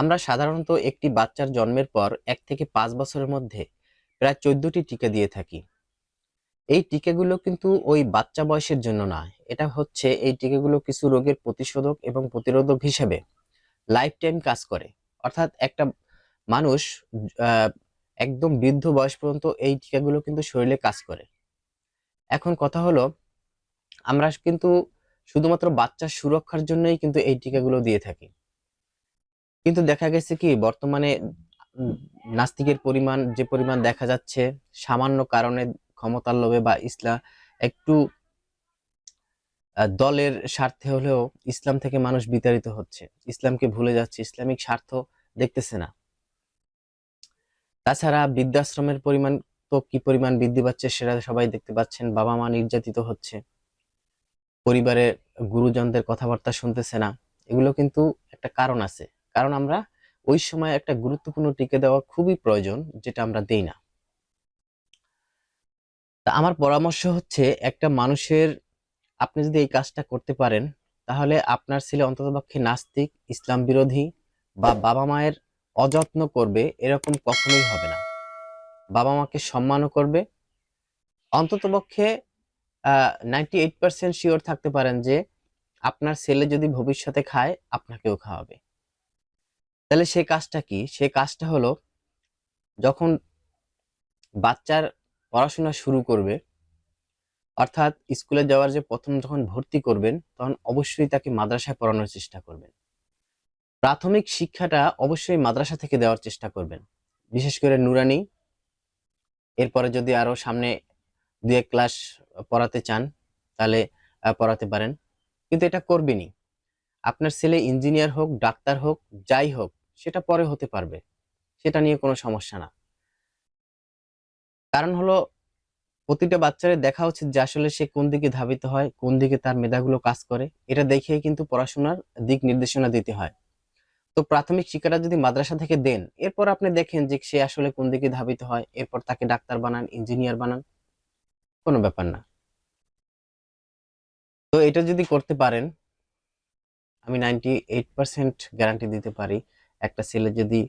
আমরা সাধারণত একটি বাচ্চার জন্মের পর এক থেকে পাঁচ বছরের মধ্যে প্রায় চোদ্দটি টিকা দিয়ে থাকি। এই টিকাগুলো কিন্তু ওই বাচ্চা বয়সের জন্য নয় এটা হচ্ছে এই টিকাগুলো কিছু রোগের প্রতিষেধক এবং প্রতিরোধক হিসেবে লাইফ টাইম কাজ করে। অর্থাৎ একটা মানুষ একদম বৃদ্ধ বয়স পর্যন্ত এই টিকাগুলো কিন্তু শরীরে কাজ করে। এখন কথা হলো, আমরা কিন্তু শুধুমাত্র বাচ্চার সুরক্ষার জন্যই কিন্তু এই টিকাগুলো দিয়ে থাকি। কিন্তু দেখা গেছে কি, বর্তমানে নাস্তিকের পরিমাণ, যে পরিমাণ দেখা যাচ্ছে, সামান্য কারণে ক্ষমতার লোভে বা ইসলাম একটু দলের স্বার্থে হলেও ইসলাম থেকে মানুষ বিতাড়িত হচ্ছে। ইসলামকে ভুলে যাচ্ছে, ইসলামিক স্বার্থ দেখতেছে না। তাছাড়া বৃদ্ধাশ্রমের পরিমাণ তো কি পরিমাণ বৃদ্ধি পাচ্ছে সেটা সবাই দেখতে পাচ্ছেন বাবা মা নির্যাতিত হচ্ছে। পরিবারে গুরুজনদের কথাবার্তা শুনতেছে না। এগুলো কিন্তু একটা কারণ আছে। কারণ আমরা ওই সময় একটা গুরুত্বপূর্ণ টিকে দেওয়া খুবই প্রয়োজন, যেটা আমরা দেই না। তা আমার পরামর্শ হচ্ছে একটা মানুষের, আপনি যদি এই কাজটা করতে পারেন, তাহলে আপনার ছেলে অন্ততপক্ষে নাস্তিক, ইসলাম বিরোধী বা বাবা মায়ের অযত্ন করবে এরকম কখনোই হবে না। বাবা মাকে সম্মানও করবে। অন্ততপক্ষে নাইনটি এইট পার্সেন্ট শিওর থাকতে পারেন যে আপনার ছেলে যদি ভবিষ্যতে খায়, আপনাকেও খাওয়াবে। তাহলে সে কাজটা কি? সে কাজটা হলো যখন বাচ্চার পড়াশোনা শুরু করবে, অর্থাৎ স্কুলে যাওয়ার যে প্রথম যখন ভর্তি করবেন, তখন অবশ্যই তাকে মাদ্রাসায় পড়ানোর চেষ্টা করবেন। প্রাথমিক শিক্ষাটা অবশ্যই মাদ্রাসা থেকে দেওয়ার চেষ্টা করবেন। বিশেষ করে নুরানি, এরপরে যদি আরও সামনে দু এক ক্লাস পড়াতে চান, তাহলে পড়াতে পারেন। কিন্তু এটা করবেনই। আপনার ছেলে ইঞ্জিনিয়ার হোক, ডাক্তার হোক, যাই হোক সেটা পরে হতে পারবে। সেটা নিয়ে কোনো সমস্যা না। কারণ হলো, প্রতিটা বাচ্চারে দেখা উচিত যে আসলে সে কোন দিকে ধাবিত হয়, কোন দিকে তার মেধাগুলো কাজ করে। এটা দেখেই কিন্তু পড়াশোনার দিক নির্দেশনা দিতে হয়। তো প্রাথমিক শিক্ষাটা যদি মাদ্রাসা থেকে দেন, এরপর আপনি দেখেন যে সে আসলে কোন দিকে ধাবিত হয়, এরপর তাকে ডাক্তার বানান, ইঞ্জিনিয়ার বানান, কোনো ব্যাপার না। তো এটা যদি করতে পারেন, আমি নাইনটি এইট পার্সেন্ট গ্যারান্টি দিতে পারি। একটা ছেলে যদি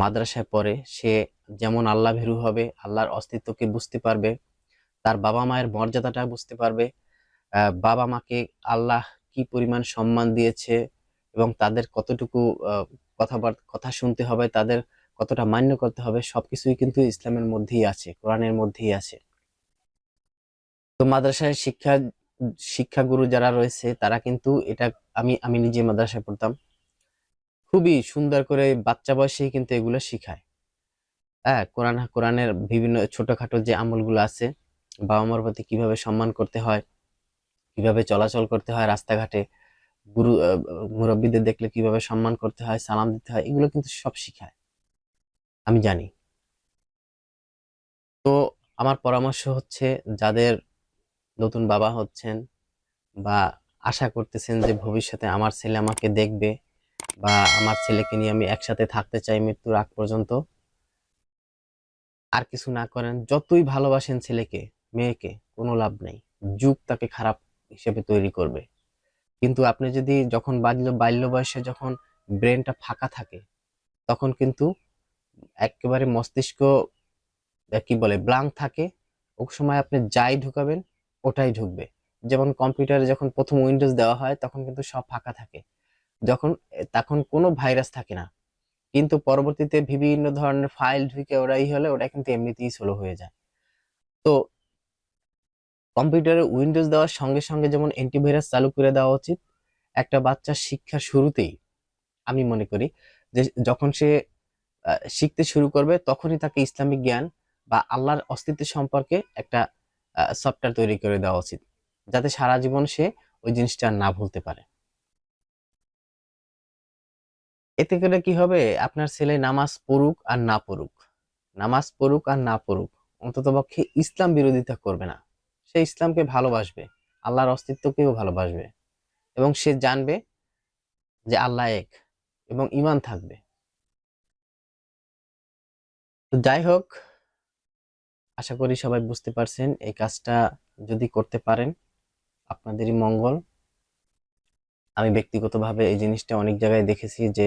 মাদ্রাসায় পড়ে, সে যেমন আল্লাহ ভীরু হবে, আল্লাহর অস্তিত্বকে বুঝতে পারবে, তার বাবা মায়ের মর্যাদাটা বুঝতে পারবে বাবা মাকে আল্লাহ কি পরিমাণ সম্মান দিয়েছে এবং তাদের কতটুকু কথাবার্তা কথা শুনতে হবে, তাদের কতটা মান্য করতে হবে, সবকিছুই কিন্তু ইসলামের মধ্যেই আছে, কোরআনের মধ্যেই আছে। তো মাদ্রাসায় শিক্ষা, শিক্ষাগুরু যারা রয়েছে, তারা কিন্তু এটা আমি আমি নিজে মাদ্রাসায় পড়তাম। খুবই সুন্দর করে বাচ্চা বয়সেই কিন্তু এগুলো শিখায়। হ্যাঁ কোরআন, কোরআনের বিভিন্ন ছোটখাটো যে আমলগুলো আছে বাবা মার প্রতি কীভাবে সম্মান করতে হয়, কীভাবে চলাচল করতে হয় রাস্তাঘাটে, গুরু মুরব্বিদের দেখলে কীভাবে সম্মান করতে হয়, সালাম দিতে হয়, এগুলো কিন্তু সব শিখায়। আমি জানি। তো আমার পরামর্শ হচ্ছে যাদের নতুন বাবা হচ্ছেন বা আশা করতেছেন যে ভবিষ্যতে আমার ছেলে আমাকে দেখবে বা আমার ছেলেকে নিয়ে আমি একসাথে থাকতে চাই মৃত্যুর আগ পর্যন্ত। আর কিছু না করেন, যতই ভালোবাসেন ছেলেকে, মেয়েকে, কোনো লাভ নেই। যুগ তাকে খারাপ হিসেবে তৈরি করবে। কিন্তু আপনি যদি যখন বাল্য বাল্য বয়সে যখন ব্রেনটা ফাঁকা থাকে, তখন কিন্তু একেবারে মস্তিষ্ক কি বলে ব্লাঙ্ক থাকে। ওই সময় আপনি যাই ঢুকাবেন, ওটাই ঢুকবে। যেমন কম্পিউটারে যখন প্রথম উইন্ডোজ দেওয়া হয়, তখন কিন্তু সব ফাঁকা থাকে। যখন তখন কোনো ভাইরাস থাকে না। কিন্তু পরবর্তীতে বিভিন্ন ধরনের ফাইল ঢুকে ওরাই হলে ওটা কিন্তু এমনিতেই স্লো হয়ে যায়। তো কম্পিউটারে উইন্ডোজ দেওয়ার সঙ্গে সঙ্গে যেমন অ্যান্টিভাইরাস চালু করে দেওয়া উচিত, একটা বাচ্চার শিক্ষার শুরুতেই আমি মনে করি যে যখন সে শিখতে শুরু করবে তখনই তাকে ইসলামিক জ্ঞান বা আল্লাহর অস্তিত্ব সম্পর্কে একটা সফটওয়্যার তৈরি করে দেওয়া উচিত। যাতে সারা জীবন সে ওই জিনিসটা না ভুলতে পারে। এতে করে কি হবে? আপনার ছেলে নামাজ পড়ুক আর না পড়ুক। নামাজ পড়ুক আর না পড়ুক, অন্ততপক্ষে ইসলাম বিরোধিতা করবে না। সে ইসলামকে ভালোবাসবে, আল্লাহর অস্তিত্বকেও ভালোবাসবে এবং সে জানবে যে আল্লাহ এক এবং ঈমান থাকবে। তো যাই হোক, আশা করি সবাই বুঝতে পারছেন এই কাজটা যদি করতে পারেন, আপনাদেরই মঙ্গল। আমি ব্যক্তিগতভাবে এই জিনিসটা অনেক জায়গায় দেখেছি যে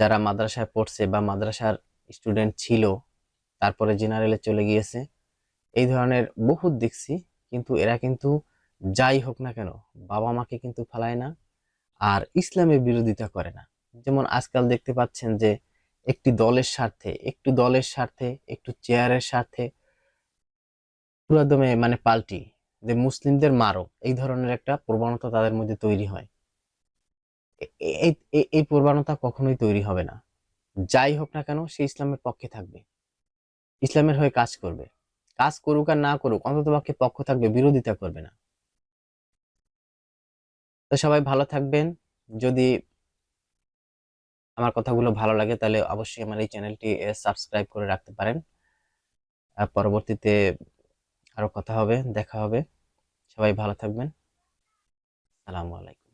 যারা মাদ্রাসায় পড়ছে বা মাদ্রাসার স্টুডেন্ট ছিল, তারপরে জেনারেলে চলে গিয়েছে, এই ধরনের বহুত দেখছি, কিন্তু এরা কিন্তু যাই হোক না কেন বাবা মাকে কিন্তু ফালায় না আর ইসলামের বিরোধিতা করে না। যেমন আজকাল দেখতে পাচ্ছেন যে একটি দলের স্বার্থে, একটু দলের স্বার্থে, একটু চেয়ারের স্বার্থে পুরাদমে মানে পাল্টি, যে মুসলিমদের মারো এই ধরনের একটা প্রবণতা তাদের মধ্যে তৈরি হয়। এই প্রবণতা কখনোই তৈরি হবে না। যাই হোক না কেন, সে ইসলামের পক্ষে থাকবে। ইসলামের হয়ে কাজ করবে। কাজ করুক আর না করুক, অন্তত পক্ষে পক্ষ থাকবে, বিরোধিতা করবে না। তো সবাই ভালো থাকবেন। যদি আমার কথাগুলো ভালো লাগে, তাহলে অবশ্যই আমার এই চ্যানেলটি সাবস্ক্রাইব করে রাখতে পারেন। পরবর্তীতে আরও কথা হবে, দেখা হবে। সবাই ভালো থাকবেন। সালামু আলাইকুম।